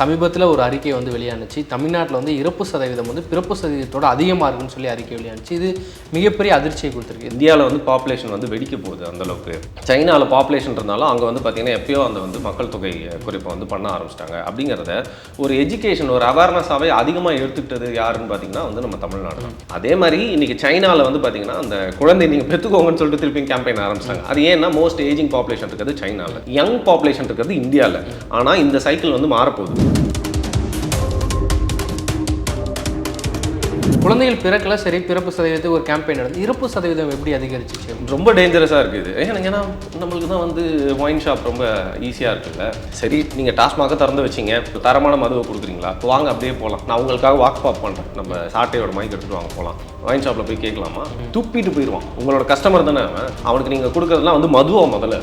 சமீபத்தில் ஒரு அறிக்கை வந்து வெளியானுச்சு. தமிழ்நாட்டில் வந்து இறப்பு சதவீதம் வந்து பிறப்பு சதவீதத்தோட அதிகமாக இருக்குன்னு சொல்லி அறிக்கை வெளியானுச்சு. இது மிகப்பெரிய அதிர்ச்சியை கொடுத்துருக்கு. இந்தியாவில் வந்து பாப்புலேஷன் வந்து வெடிக்க போகுது அந்த அளவுக்கு. சைனாவில் பாப்புலேஷன் இருந்தாலும் அங்கே வந்து பார்த்தீங்கன்னா எப்பயோ அந்த வந்து மக்கள் தொகை குறைப்பை வந்து பண்ண ஆரம்பிச்சிட்டாங்க. அப்படிங்கிறத ஒரு எஜுகேஷன் ஒரு அவேர்னஸாகவே அதிகமாக எடுத்துக்கிட்டது யாருன்னு பார்த்தீங்கன்னா வந்து நம்ம தமிழ்நாடு தான். அதே மாதிரி இன்னைக்கு சைனாவில் வந்து பார்த்தீங்கன்னா அந்த குழந்தை நீங்கள் பெற்றுக்கோங்கன்னு சொல்லிட்டு திருப்பி கேம்பெயின் ஆரம்பிச்சிட்டாங்க. அது ஏன்னா மோஸ்ட் ஏஜிங் பாப்புலேஷன் இருக்கிறது சைனாவில் யங் பாப்புலேஷன் இருக்கிறது இந்தியாவில் ஆனால் இந்த சைக்கிள் வந்து மாறப்போகுது. குழந்தைகள் பிறக்கல சரி பிறப்பு சதவீதத்துக்கு ஒரு கேம்பெயின் நடந்து இறப்பு சதவீதம் எப்படி அதிகரிச்சிச்சு? ரொம்ப டேஞ்சரஸாக இருக்குது ஏன்னா ஏன்னா நம்மளுக்கு தான் வந்து ஒயின் ஷாப் ரொம்ப ஈஸியாக இருக்குல்ல. சரி நீங்கள் டாஸ்மாக திறந்து வச்சிங்க. தரமான மதுவை கொடுக்குறீங்களா? வாங்க அப்படியே போகலாம் நான் உங்களுக்காக வாக் பாப் பண்ணுறேன் நம்ம சாட்டையோட மைக் எடுத்துட்டு வாங்க போகலாம் ஒயின் ஷாப்பில் போய் கேட்கலாமா? துப்பிட்டு போயிடுவான். உங்களோட கஸ்டமர் தானே அவன்? அவனுக்கு நீங்கள் கொடுக்குறதுலாம் வந்து மதுவா முதல்ல.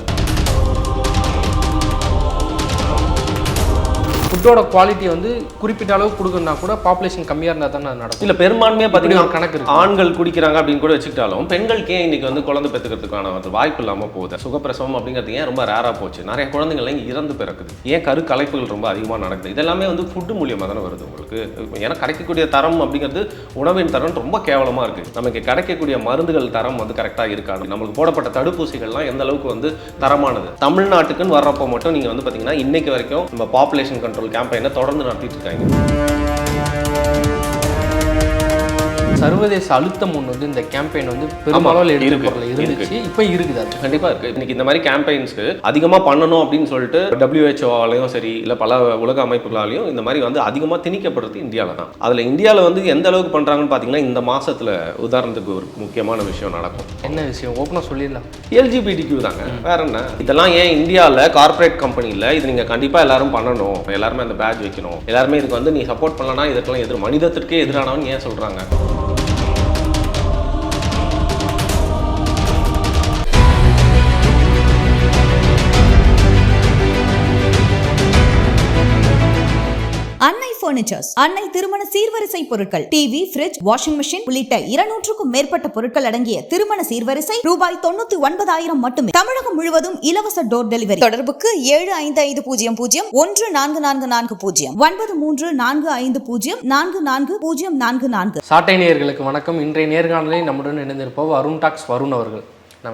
ஃபுட்டோட குவாலிட்டி வந்து குறிப்பிட்ட அளவு கொடுக்கணும்னா கூட பாப்புலேஷன் கம்மியாக இருந்தால் தானே நடக்கும். இல்ல பெரும்பான்மையாக பார்த்தீங்கன்னா கணக்கு இருக்கு. ஆண்கள் குடிக்கிறாங்க அப்படின்னு கூட வச்சுக்கிட்டாலும் பெண்களுக்கு ஏன் இன்னைக்கு வந்து குழந்தை பெற்றுக்கிறதுக்கான வந்து வாய்ப்பு இல்லாமல் போகுது. சுகப்பிரசவம் அப்படிங்கிறது ஏன் ரொம்ப ரேராக போச்சு? நிறைய குழந்தைகள் இங்கே இறந்து பிறக்குது. ஏன் கரு கலைப்புகள் ரொம்ப அதிகமாக நடக்குது? இதெல்லாமே வந்து ஃபுட்டு மூலியமாக தானே வருது உங்களுக்கு? ஏன்னா கிடைக்கக்கூடிய தரம் அப்படிங்கிறது உணவின் தரம் ரொம்ப கேவலமாக இருக்குது நமக்கு கிடைக்கக்கூடிய மருந்துகள் தரம் வந்து கரெக்டாக இருக்காது. நம்மளுக்கு போடப்பட்ட தடுப்பூசிகள்லாம் எந்த அளவுக்கு வந்து தரமானது? தமிழ்நாட்டுக்குன்னு வர்றப்போ மட்டும் நீங்கள் வந்து பார்த்தீங்கன்னா இன்னைக்கு வரைக்கும் நம்ம பாப்புலேஷன் கண்ட்ரோல் கேம்பெயினை தொடர்ந்து நடத்திட்டு இருக்காங்க. சர்வதேச அழுத்தம் ஒன்று வந்து இந்த கேம்பெயின் வந்து இருக்கு, எடுக்கப்படல இருந்துச்சு. இப்போ இருக்குது அது. கண்டிப்பா இருக்கு. இன்னைக்கு இந்த மாதிரி கேம்பெயின்ஸ்க்கு அதிகமா பண்ணணும் அப்படின்னு சொல்லிட்டு டபிள்யூஹெச்ஓவாலையும் சரி இல்ல பல உலக அமைப்புகளாலையும் இந்த மாதிரி வந்து அதிகமா திணிக்கப்படுறது இந்தியால தான் அதுல இந்தியால வந்து எந்த அளவுக்கு பண்றாங்கன்னு பாத்தீங்கன்னா இந்த மாசத்துல உதாரணத்துக்கு ஒரு முக்கியமான விஷயம் நடக்கும். என்ன விஷயம்? ஓப்பனாக சொல்லிடலாம். எல்ஜிபிடிக்யூ தாங்க. வேற என்ன? இதெல்லாம் ஏன் இந்தியாவில் கார்ப்பரேட் கம்பெனியில் இது நீங்கள் கண்டிப்பாக எல்லாரும் பண்ணணும். எல்லாருமே அந்த பேட்ச் வைக்கணும். எல்லாருமே இதுக்கு வந்து நீ சப்போர்ட் பண்ணலனா இதுக்கெல்லாம் எதிர் மனிதத்திற்கே எதிரானவன் ஏன் சொல்கிறாங்க பர்னிச்சர்ஸ் அன்னை திருமண சீர்வரிசை பொருட்கள் டிவி பிரிட்ஜ் வாஷிங் மிஷின் உள்ளிட்ட இருநூற்றுக்கும் மேற்பட்ட பொருட்கள் அடங்கிய திருமண சீர்வரிசை ரூபாய் தொண்ணூத்தி ஒன்பதாயிரம் மட்டுமே. தமிழகம் முழுவதும் இலவச டோர் டெலிவரி தொடர்புக்கு ஏழு ஐந்து ஐந்து பூஜ்ஜியம் பூஜ்ஜியம் ஒன்று நான்கு நான்கு நான்கு பூஜ்ஜியம் ஒன்பது மூன்று நான்கு ஐந்து பூஜ்ஜியம் நான்கு நான்கு பூஜ்ஜியம் நான்கு நான்கு. சாட்டை நேயர்களுக்கு வணக்கம். இன்றைய நேர்காணலில் நம்முடன் இணைந்திருப்பவர் வருண் டாக்ஸ் வருண் அவர்கள்.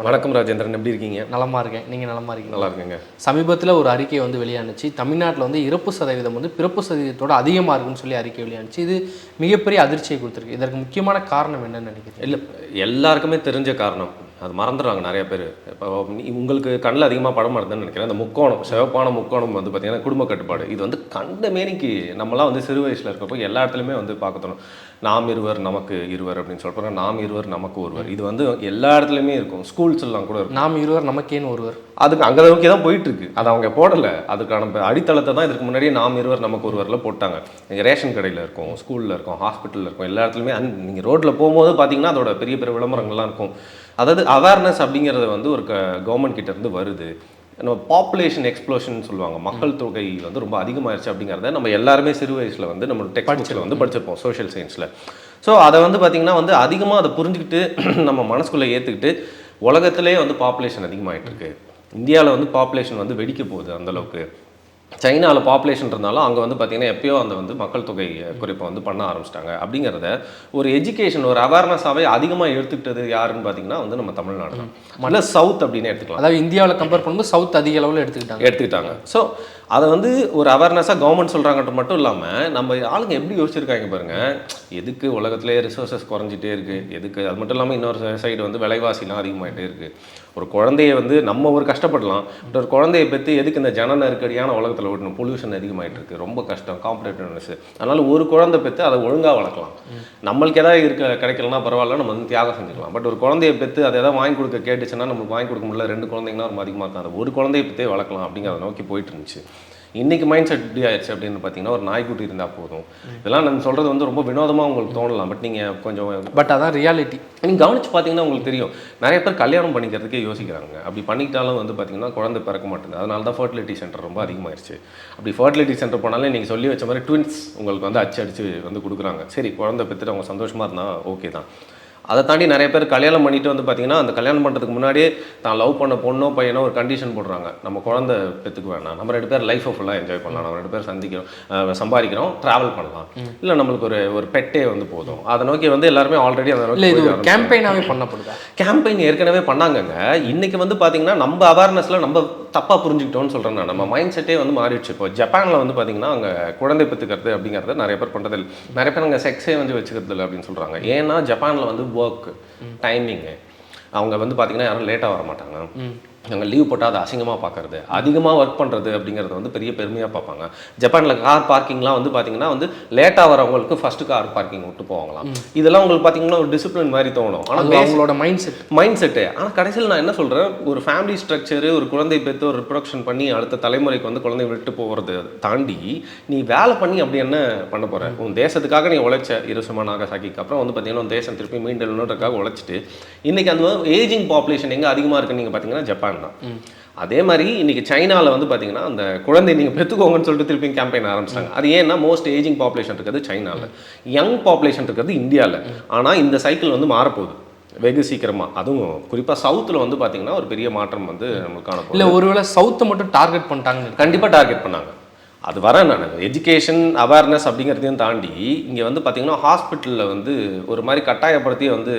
வணக்கம் ராஜேந்திரன் எப்படி இருக்கீங்க? நலமா இருக்கேன். நீங்கள் நலமா இருக்கீங்க நல்லா இருக்குங்க. சமீபத்தில் ஒரு அறிக்கை வந்து வெளியானுச்சு. தமிழ்நாட்டில் வந்து இறப்பு சதவீதம் வந்து பிறப்பு சதவீதத்தோட அதிகமாக இருக்குன்னு சொல்லி அறிக்கை வெளியானுச்சு. இது மிகப்பெரிய அதிர்ச்சியை கொடுத்துருக்கு. இதற்கு முக்கியமான காரணம் என்னன்னு நினைக்கிறேன் இல்லை எல்லாருக்குமே தெரிஞ்ச காரணம். அது மறந்துடுறாங்க நிறைய பேர். இப்போ உங்களுக்கு கண்ணில் அதிகமாக படம் வருதுன்னு நினைக்கிறேன். அந்த முக்கோணம் சிவப்பான முக்கோணம் வந்து பார்த்தீங்கன்னா குடும்ப கட்டுப்பாடு. இது வந்து கண்ட மேனிக்கு நம்மலாம் வந்து சிறு வயசில் இருக்கப்போ எல்லா இடத்துலையுமே வந்து பார்க்க தோணும். நாம் இருவர் நமக்கு இருவர் அப்படின்னு சொல்கிறோம் நாம் இருவர் நமக்கு ஒருவர். இது வந்து எல்லா இடத்துலையுமே இருக்கும். ஸ்கூல்ஸ் எல்லாம் கூட இருக்கும். நாம் இருவர் நமக்கேன்னு ஒருவர். அதுக்கு அங்கே நோக்கி தான் போயிட்டு இருக்கு அது அவங்க போடலை. அதுக்கான அடித்தளத்தை தான் இதுக்கு முன்னாடியே நாம் இருவர் நமக்கு ஒருவரில் போட்டாங்க. நீங்கள் ரேஷன் கடையில் இருக்கும் ஸ்கூலில் இருக்கும் ஹாஸ்பிட்டலில் இருக்கும் எல்லா இடத்துலையுமே. அந் நீங்கள் ரோட்டில் போகும்போது பார்த்தீங்கன்னா அதோட பெரிய பெரிய விளம்பரங்கள்லாம் இருக்கும். அதாவது அவேர்னஸ் அப்படிங்கிறது வந்து ஒரு க கவர்மெண்ட் கிட்ட இருந்து வருது. நம்ம பாப்புலேஷன் எக்ஸ்ப்ளோஷன் சொல்லுவாங்க. மக்கள் தொகை வந்து ரொம்ப அதிகமாயிருச்சு அப்படிங்கிறத நம்ம எல்லாருமே சிறு வயசில் வந்து நம்ம டெக்ஸ்ட் புக்ஸில் வந்து படிச்சிருப்போம் சோஷியல் சயின்ஸில் ஸோ அதை வந்து பார்த்திங்கன்னா வந்து அதிகமாக அதை புரிஞ்சுக்கிட்டு நம்ம மனசுக்குள்ளே ஏற்றுக்கிட்டு உலகத்திலே வந்து பாப்புலேஷன் அதிகமாயிட்டு இருக்கு. இந்தியாவில் வந்து பாப்புலேஷன் வந்து வெடிக்க போகுது அந்த அளவுக்கு. சைனாவில் பாப்புலேஷன் இருந்தாலும் அங்கே வந்து பார்த்தீங்கன்னா எப்பயோ அந்த வந்து மக்கள் தொகை குறைப்பை வந்து பண்ண ஆரம்பிச்சிட்டாங்க. அப்படிங்கிறத ஒரு எஜுகேஷன் ஒரு அவேர்னஸாகவே அதிகமாக எடுத்துக்கிட்டது யாருன்னு பார்த்தீங்கன்னா வந்து நம்ம தமிழ்நாடு தான். மல்ல சவுத் அப்படின்னு எடுத்துக்கலாம். அதாவது இந்தியாவில் கம்பேர் பண்ணும்போது சவுத் அதிக அளவில் எடுத்துக்கிட்டாங்க. எடுத்துக்கிட்டாங்க. ஸோ அதை வந்து ஒரு அவேர்னஸாக கவர்மெண்ட் சொல்கிறாங்கன்ட்டு மட்டும் இல்லாமல் நம்ம ஆளுங்க எப்படி யோசிச்சிருக்காங்க பாருங்க. எதுக்கு உலகத்திலே ரிசோர்ஸஸ் குறைஞ்சிட்டே இருக்குது எதுக்கு? அது மட்டும் இல்லாமல் இன்னொரு சைடு வந்து விலைவாசிலாம் அதிகமாகிட்டே இருக்குது ஒரு குழந்தைய வந்து நம்ம ஒரு கஷ்டப்படலாம் பட் ஒரு குழந்தைய பெற்று எதுக்கு இந்த ஜன நெருக்கடியான உலகத்தில் விடணும்? பொல்யூஷன் அதிகமாகிட்டு இருக்கு ரொம்ப கஷ்டம் காம்படேட்டிவ்னஸ் அதனால் ஒரு குழந்தை பெற்று அதை ஒழுங்காக வளர்க்கலாம். நம்மளுக்கு எதாவது இருக்க கிடைக்கலனா பரவாயில்ல நம்ம வந்து தியாகம் செஞ்சுக்கலாம். பட் ஒரு குழந்தைய பெற்று அதை எதாவது வாங்கி கொடுக்க கேட்டுச்சுன்னா நம்மளுக்கு வாங்கி கொடுக்க முடியல ரெண்டு குழந்தைங்கன்னா ரொம்ப அதிகமாக இருக்கும். அந்த ஒரு குழந்தைய பெற்றே வளர்க்கலாம் அப்படிங்கிறத நோக்கி போயிட்டு இருந்துச்சு. இன்னைக்கு மைண்ட் செட் எப்படி ஆயிடுச்சு அப்படின்னு பார்த்தீங்கன்னா ஒரு நாய்க்குட்டி இருந்தால் போதும். இதெல்லாம் நம்ம சொல்கிறது வந்து ரொம்ப வினோதமாக உங்களுக்கு தோணலாம். பட் நீங்கள் கொஞ்சம் பட் அதான் ரியாலிட்டி நீங்கள் கவனிச்சு பார்த்தீங்கன்னா உங்களுக்கு தெரியும். நிறைய பேர் கல்யாணம் பண்ணிக்கிறதுக்கே யோசிக்கிறாங்க. அப்படி பண்ணிக்கிட்டாலும் வந்து பார்த்தீங்கன்னா குழந்தை பிறக்க மாட்டேங்குது. அதனால தான் ஃபர்டிலிட்டி சென்டர் ரொம்ப அதிகமாயிருச்சு. அப்படி ஃபர்டிலிட்டி சென்டர் போனாலே நீங்கள் சொல்லி வச்ச மாதிரி ட்வின்ஸ் உங்களுக்கு வந்து அச்சு அடிச்சு வந்து கொடுக்குறாங்க. சரி குழந்தை பெற்றுட்டு அவங்க சந்தோஷமாக இருந்தால் ஓகே தான். அதை தாண்டி நிறைய பேர் கல்யாணம் பண்ணிட்டு வந்து பார்த்தீங்கன்னா அந்த கல்யாணம் பண்ணுறதுக்கு முன்னாடியே தான் லவ் பண்ண பொண்ணோ பையனோ ஒரு கண்டிஷன் போடுறாங்க. நம்ம குழந்தை பெற்றுக்க வேணாம். நம்ம ரெண்டு பேர் லைஃப்பை ஃபுல்லாக என்ஜாய் பண்ணலாம். நம்ம ரெண்டு பேர் சந்திக்கிறோம் சம்பாதிக்கிறோம் ட்ராவல் பண்ணலாம். இல்லை நம்மளுக்கு ஒரு ஒரு பெட்டே வந்து போதும். அதை நோக்கி வந்து எல்லாருமே ஆல்ரெடி அதை நோக்கி கேம்பெயினாகவே பண்ணப்படுதா? கேம்பெயின் ஏற்கனவே பண்ணாங்கங்க. இன்னைக்கு வந்து பாத்தீங்கன்னா நம்ம அவேர்னஸ்ல நம்ம தப்பா புரிஞ்சுக்கிட்டோம்னு சொல்றேன் நான். நம்ம மைண்ட் செட்டே வந்து மாறிடுச்சு. இப்போ ஜப்பான்ல வந்து பாத்தீங்கன்னா அங்க குழந்தை பெற்றுக்கிறது அப்படிங்கறத நிறைய பேர் இல்ல நிறைய பேர் அங்க செக்ஸே வந்து வச்சுக்கிறது இல்லை அப்படின்னு சொல்றாங்க. ஏன்னா ஜப்பான்ல வந்து ஒர்க் டைமிங்கு அவங்க வந்து பாத்தீங்கன்னா யாரும் லேட்டாக வர மாட்டாங்க அங்கே லீவ் போட்டால் அதை அசிங்கமாக பார்க்கறது அதிகமாக ஒர்க் பண்ணுறது அப்படிங்கிறத வந்து பெரிய பெருமையாக பார்ப்பாங்க. ஜப்பானில் கார் பார்க்கிங்லாம் வந்து பார்த்தீங்கன்னா வந்து லேட்டாக வரவங்களுக்கு ஃபர்ஸ்ட் கார் பார்க்கிங் விட்டு போவாங்களாம். இதெல்லாம் உங்களுக்கு பார்த்தீங்கன்னா ஒரு டிசிப்ளின் மாதிரி தோணும். ஆனால் அவங்களோட மைண்ட் செட் மைண்ட் செட்டு ஆனால் கடைசியில் நான் என்ன சொல்கிறேன் ஒரு ஃபேமிலி ஸ்ட்ரக்சரு ஒரு குழந்தை பெற்று ஒரு ரிப்ரொடக்ஷன் பண்ணி அடுத்த தலைமுறைக்கு வந்து குழந்தை விட்டு போகிறது தாண்டி நீ வேலை பண்ணி அப்படி என்ன பண்ண போற? உன் தேசத்துக்காக நீ உழைச்ச இருசுமா நாகசாக்கிக்கு அப்புறம் வந்து பார்த்தீங்கன்னா தேசம் திருப்பி மீண்டெழுன்றதுக்காக உழைச்சிட்டு இன்னைக்கு அந்த ஏஜிங் பாப்புலேஷன் எங்கே அதிகமாக இருக்குன்னு நீங்கள் பார்த்தீங்கன்னா ஜப்பான் தான். அதே மாதிரி இன்னைக்கு சைனாவில் வந்து பார்த்தீங்கன்னா அந்த குழந்தை நீங்கள் பெற்றுக்கோங்கன்னு சொல்லிட்டு திருப்பி கேம்பெயின் ஆரம்பிச்சிட்டாங்க. அது ஏன்னா மோஸ்ட் ஏஜிங் பாப்புலேஷன் இருக்கிறது சைனாவில் யங் பாப்புலேஷன் இருக்கிறது இந்தியாவில் ஆனால் இந்த சைக்கிள் வந்து மாறப்போகுது. வெகு சீக்கிரமா. அதுவும் குறிப்பா சவுத்துல வந்து பாத்தீங்கன்னா ஒரு பெரிய மாற்றம் வந்து நம்மளுக்கு காணப்படும் இல்லை ஒருவேளை சவுத்தை மட்டும் டார்கெட் பண்ணிட்டாங்கன்னு கண்டிப்பா டார்கெட் பண்ணாங்க. அது வரேன் நான் எஜுகேஷன் அவேர்னஸ் அப்படிங்கிறதையும் தாண்டி இங்க வந்து பாத்தீங்கன்னா ஹாஸ்பிட்டல்ல வந்து ஒரு மாதிரி கட்டாயப்படுத்தி வந்து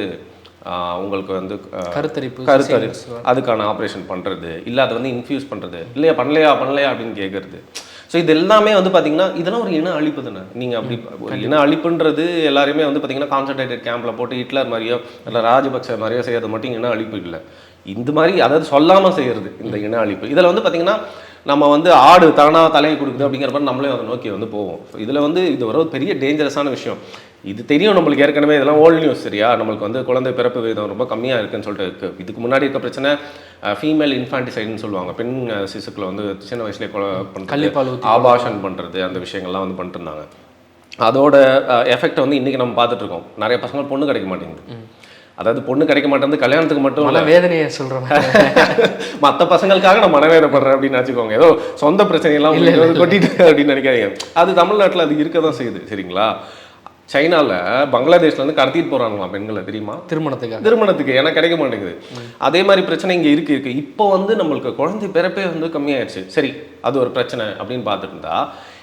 உங்களுக்கு வந்து கருத்தரிப்பு கருத்தரி cesarean அதுக்கான ஆப்ரேஷன் பண்றது. இல்ல அதை வந்து இன்ஃபியூஸ் பண்றது. இல்லையா பண்ணலையா பண்ணலையா அப்படின்னு கேட்கறது ஸோ இது எல்லாமே வந்து பாத்தீங்கன்னா இதெல்லாம் ஒரு இன அழிப்பு தானே. நீங்க அப்படி ஒரு இன அழிப்புன்றது எல்லாருமே வந்து பாத்தீங்கன்னா கான்சன்ட்ரேட்டட் கேம்ப்ல போட்டு ஹிட்லர் மாதிரியோ இல்லை ராஜபக்ச மாதிரியோ செய்யறது மட்டும் இன அழிப்பு இல்லை. இந்த மாதிரி அதாவது சொல்லாம செய்யறது இந்த இன அழிப்பு. இதுல வந்து பாத்தீங்கன்னா நம்ம வந்து ஆடு தானா தலையை கொடுக்குது அப்படிங்கிற மாதிரி நம்மளே அதை நோக்கி வந்து போவோம். இதுல வந்து இது ஒரு பெரிய டேஞ்சரஸான விஷயம். இது தெரியும் நம்மளுக்கு ஏற்கனவே இதெல்லாம் ஓல்ட் நியூஸ் சரியா? நம்மளுக்கு வந்து குழந்தை பிறப்பு விகிதம் ரொம்ப கம்மியாக இருக்குன்னு சொல்லிட்டு இருக்கு. இதுக்கு முன்னாடி இருக்க பிரச்சனை ஃபீமேல் இன்ஃபான்டிசைடுன்னு சொல்லுவாங்க. பெண் சிசுக்களை வந்து சின்ன வயசுலேயே கொலை பண்ணுறது ஆபாஷன் பண்ணுறது அந்த விஷயங்கள்லாம் வந்து பண்ணிட்டு இருந்தாங்க. அதோட எஃபெக்ட் வந்து இன்றைக்கி நம்ம பார்த்துட்டு இருக்கோம். நிறைய பசங்க பொண்ணு கிடைக்க மாட்டேங்குது. அதாவது பொண்ணு கிடைக்க மாட்டேங்குது கல்யாணத்துக்கு மட்டும் இல்லை. வேதனையை சொல்கிறேன் மற்ற பசங்களுக்காக நான் மனவேதப்படுறேன் அப்படின்னு வச்சுக்கோங்க ஏதோ சொந்த பிரச்சனையெல்லாம் கொட்டிட்டு அப்படின்னு நினைக்காதீங்க. அது தமிழ்நாட்டில் அது இருக்க தான் செய்யுது சரிங்களா? சைனால பங்களாதேஷ்ல இருந்து கடத்திட்டு போறாங்களாம் பெண்களை தெரியுமா? திருமணத்துக்காக. திருமணத்துக்கு ஏன்னா கிடைக்க மாட்டேங்குது. அதே மாதிரி பிரச்சனை இங்க இருக்கு இருக்கு. இப்போ வந்து நம்மளுக்கு குழந்தை பிறப்பே வந்து கம்மியாயிடுச்சு சரி அது ஒரு பிரச்சனை அப்படின்னு பார்த்துட்டு இருந்தா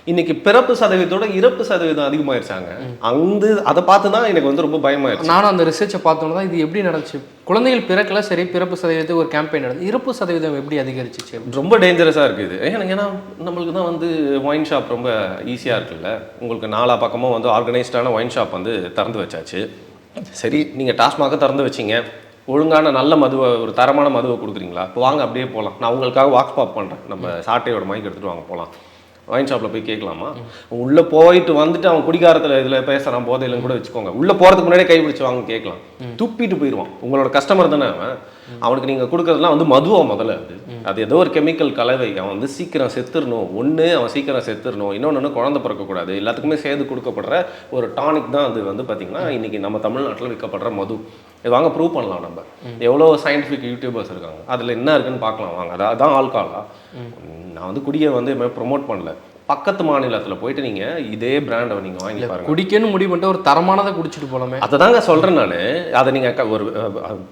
இன்னைக்கு பிறப்பு சதவீதத்தோட இறப்பு சதவீதம் அதிகமாயிருச்சாங்க. அந்த அதை பார்த்து தான் எனக்கு வந்து ரொம்ப பயமாயிருச்சு. நானும் அந்த ரிசர்ச்சை பார்த்தோன்னா தான் இது எப்படி நடந்துச்சு? குழந்தைகள் பிறக்கல சரி பிறப்பு சதவீதத்துக்கு ஒரு கேம்பெயின் நடந்தது. இறப்பு சதவீதம் எப்படி அதிகரிச்சிச்சு? ரொம்ப டேஞ்சரஸாக இருக்குது. எனக்கு ஏன்னா நம்மளுக்கு தான் வந்து ஒயின் ஷாப் ரொம்ப ஈஸியாக இருக்குல்ல? உங்களுக்கு நாலா பக்கமும் வந்து ஆர்கனைஸ்டான ஒயின் ஷாப் வந்து திறந்து வச்சாச்சு. சரி நீங்கள் டாஸ்மாக திறந்து வச்சீங்க. ஒழுங்கான நல்ல மதுவை ஒரு தரமான மதுவை கொடுக்குறீங்களா? இப்போ வாங்க அப்படியே போகலாம் நான் உங்களுக்காக வாக் பாப் பண்ணுறேன் நம்ம சாட்டையோட மைக் எடுத்துகிட்டு வாங்க போகலாம் ஒயின் ஷாப்பில் போய் கேட்கலாமா உள்ளே போயிட்டு வந்துட்டு அவன் குடிகாரத்தில் இதில் பேசுகிறான் போதையிலன்னு கூட வச்சுக்கோங்க. உள்ளே போகிறதுக்கு முன்னாடியே கை பிடிச்சு வாங்க கேட்கலாம் துப்பிட்டு போயிடுவான். உங்களோட கஸ்டமர் தானே அவன்? அவனுக்கு நீங்கள் கொடுக்குறதுலாம் வந்து மதுவா முதல்ல அது. அது ஏதோ ஒரு கெமிக்கல் கலவை. அவன் வந்து சீக்கிரம் செத்துடணும் ஒன்று அவன் சீக்கிரம் செத்துடணும் இன்னொன்று குழந்தை பிறக்கக்கூடாது. எல்லாத்துக்குமே சேர்ந்து கொடுக்கப்படுற ஒரு டானிக் தான் அது வந்து பார்த்திங்கன்னா இன்றைக்கி நம்ம தமிழ்நாட்டில் விற்கப்படுற மது. இது வாங்க ப்ரூவ் பண்ணலாம் நம்ம. எவ்வளோ சயின்டிஃபிக் யூடியூபர்ஸ் இருக்காங்க. அதில் என்ன இருக்குன்னு பார்க்கலாம். வாங்க அதான் அதான் ஆல்காலா நான் வந்து குடியை வந்து ப்ரொமோட் பண்ணல. பக்கத்து மாநிலத்தில் போயிட்டு நீங்கள் இதே பிராண்டை நீங்கள் வாங்கி பாருங்க. குடிக்கன்னு முடிவு பண்ணிட்டு ஒரு தரமானதை குடிச்சிட்டு போலாமே. அதை தாங்க சொல்கிறேன் நான். அதை நீங்கள் ஒரு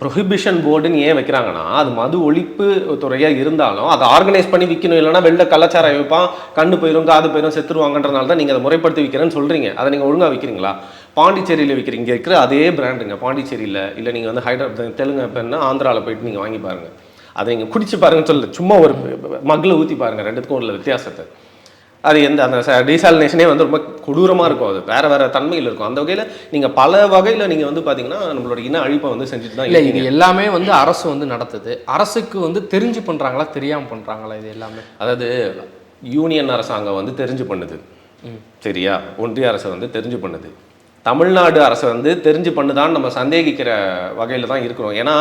ப்ரொஹிபிஷன் போர்டுன்னு ஏன் வைக்கிறாங்கன்னா அது மது ஒழிப்பு துறையாக இருந்தாலும் அதை ஆர்கனைஸ் பண்ணி விற்கணும் இல்லைன்னா வெளில கலாச்சாரம் வைப்பான். கண்ணு போயிடும் காது போயிடும் செத்துருவாங்கன்றனால தான் நீங்கள் அதை முறைப்படுத்தி விற்கிறேன்னு சொல்கிறீங்க அதை நீங்கள் ஒழுங்காக விற்கிறீங்களா பாண்டிச்சேரியில் விற்கிறீங்க இங்கே இருக்கிற அதே பிராண்டுங்க பாண்டிச்சேரியில். இல்லை நீங்கள் வந்து ஹைதராபாத் தெலுங்கு பெண்ணா ஆந்திராவில் போயிட்டு நீங்கள் வாங்கி பாருங்கள் அதை நீங்கள் குடிச்சு பாருங்கன்னு சொல்லல. சும்மா ஒரு மகில் ஊற்றி பாருங்கள் ரெண்டுத்துக்கும் உள்ள வித்தியாசத்தை. அது எந்த அந்த டீசாலினேஷனே வந்து ரொம்ப கொடூரமாக இருக்கும் அது. வேற வேற தன்மையில் இருக்கும். அந்த வகையில் நீங்கள் பல வகையில் நீங்கள் வந்து பார்த்தீங்கன்னா நம்மளோட இன அழிப்பை வந்து செஞ்சுட்டு தான் இல்லை இது எல்லாமே வந்து அரசு வந்து நடத்துது. அரசுக்கு வந்து தெரிஞ்சு பண்றாங்களா தெரியாம பண்றாங்களா இது எல்லாமே? அதாவது யூனியன் அரசாங்கம் வந்து தெரிஞ்சு பண்ணுது. சரியா? ஒன்றிய அரசு வந்து தெரிஞ்சு பண்ணுது. தமிழ்நாடு அரசு வந்து தெரிஞ்சு பண்ணுதான்னு நம்ம சந்தேகிக்கிற வகையில் தான் இருக்கிறோம். ஏன்னா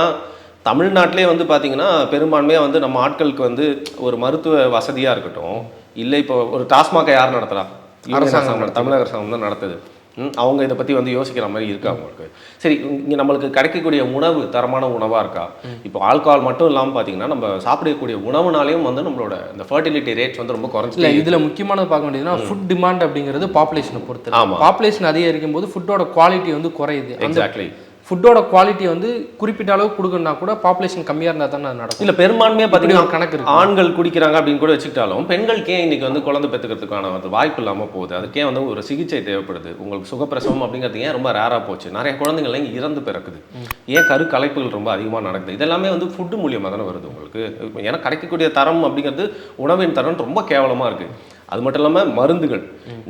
தமிழ்நாட்டிலே வந்து பார்த்தீங்கன்னா பெரும்பான்மையாக வந்து நம்ம ஆட்களுக்கு வந்து ஒரு மருத்துவ வசதியாக இருக்கட்டும். இல்லை இப்போ ஒரு டாஸ்மாகை யார் நடத்துகிறா அரசாங்கம் தமிழக அரசாங்கம் தான் நடத்துது. அவங்க இதை பற்றி வந்து யோசிக்கிற மாதிரி இருக்கா அவங்களுக்கு சரி இங்கே நம்மளுக்கு கிடைக்கக்கூடிய உணவு தரமான உணவாக இருக்கா? இப்போ ஆல்கஹால் மட்டும் இல்லாமல் பார்த்தீங்கன்னா நம்ம சாப்பிடக்கூடிய உணவுனாலையும் வந்து நம்மளோட இந்த ஃபர்டிலிட்டி ரேட்ஸ் வந்து ரொம்ப இல்ல குறைஞ்சி இதுல முக்கியமானது பார்க்க வேண்டியதுன்னா ஃபுட் டிமாண்ட் அப்படிங்கிறது பாப்புலேஷனை பொறுத்து ஆமா. பாப்புலேஷன் அதிகரிக்கும் போது ஃபுட்டோட குவாலிட்டி வந்து குறையுது. எக்ஸாக்ட்லி ஃபுட்டோட குவாலிட்டி வந்து குறிப்பிட்ட அளவு கொடுக்கணும்னா கூட பாப்புலேஷன் கம்மியாக இருந்தால் தானே நடக்கும். இல்ல பெரும்பான்மையா இப்படி பாத்தீங்கன்னா ஒரு கணக்கு இருக்கு. ஆண்கள் குடிக்கிறாங்க அப்படின்னு கூட வச்சுக்கிட்டாலும் பெண்களுக்கு இன்னைக்கு வந்து குழந்தை பெற்றுக்கிறதுக்கான வந்து வாய்ப்பு இல்லாமல் போகுது? அதுக்கே வந்து ஒரு சிகிச்சை தேவைப்படுது. உங்களுக்கு சுகப்பிரசவம் அப்படிங்கிறது ஏன் ரொம்ப ரேராக போச்சு? நிறைய குழந்தைகள் இங்கே இறந்து பிறக்குது. ஏன் கரு கலைப்புகள் ரொம்ப அதிகமாக நடக்குது? இதெல்லாமே வந்து ஃபுட்டு மூலியமாக தானே வருது உங்களுக்கு? ஏன்னா கிடைக்கக்கூடிய தரம் அப்படிங்கிறது உணவின் தரம் ரொம்ப கேவலமாக இருக்குது அது மட்டும் இல்லாமல் மருந்துகள்.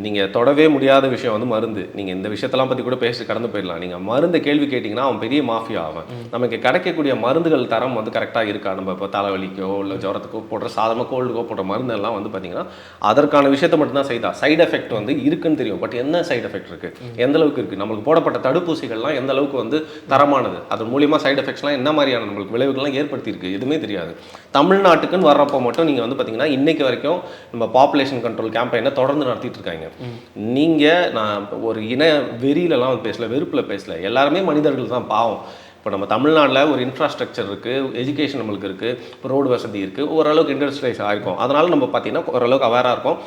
நீங்கள் தொடவே முடியாத விஷயம் வந்து மருந்து. நீங்கள் இந்த விஷயத்தெல்லாம் பற்றி கூட பேசி கடந்து போயிடலாம். நீங்கள் மருந்தை கேள்வி கேட்டிங்கன்னா அவன் பெரிய மாஃபியா ஆவன் நமக்கு கிடைக்கக்கூடிய மருந்துகள் தரம் வந்து கரெக்டாக இருக்கா? நம்ம இப்போ தலைவலிக்கோ இல்லை ஜுரத்துக்கோ போடுற சாதாரண கோல்டுக்கோ போடுற மருந்து எல்லாம் வந்து பார்த்தீங்கன்னா அதற்கான விஷயத்தை மட்டும்தான் செய்தா. சைடு எஃபெக்ட் வந்து இருக்குன்னு தெரியும். பட் என்ன சைடு எஃபெக்ட் இருக்குது எந்த அளவுக்கு இருக்குது நம்மளுக்கு போடப்பட்ட தடுப்பூசிகள்லாம் எந்த அளவுக்கு வந்து தரமானது? அது மூலியமாக சைடு எஃபெக்ட்ஸ்லாம் என்ன மாதிரியான நம்மளுக்கு விளைவுகள்லாம் ஏற்படுத்தியிருக்கு? எதுவுமே தெரியாது. தமிழ்நாட்டுக்குன்னு வர்றப்போ மட்டும் நீங்கள் வந்து பார்த்தீங்கன்னா இன்னைக்கு வரைக்கும் நம்ம பாப்புலேஷன் கண்ட்ரோல் கேம்பெயினை தொடர்ந்து நடத்திட்டு இருக்காங்க நீங்கள் நான் ஒரு இன வெறியிலலாம் பேசல வெறுப்பில் பேசல. எல்லாருமே மனிதர்கள் தான் பாவம். இப்போ நம்ம தமிழ்நாட்டில் ஒரு இன்ஃப்ராஸ்ட்ரக்சர் இருக்குது எஜுகேஷன் நம்மளுக்கு இருக்குது இப்போ ரோடு வசதி இருக்குது ஓரளவுக்கு இண்டஸ்ட்ரியலைஸ் ஆகிருக்கும் அதனால் நம்ம பார்த்தீங்கன்னா ஓரளவுக்கு அவேராக இருக்கும்.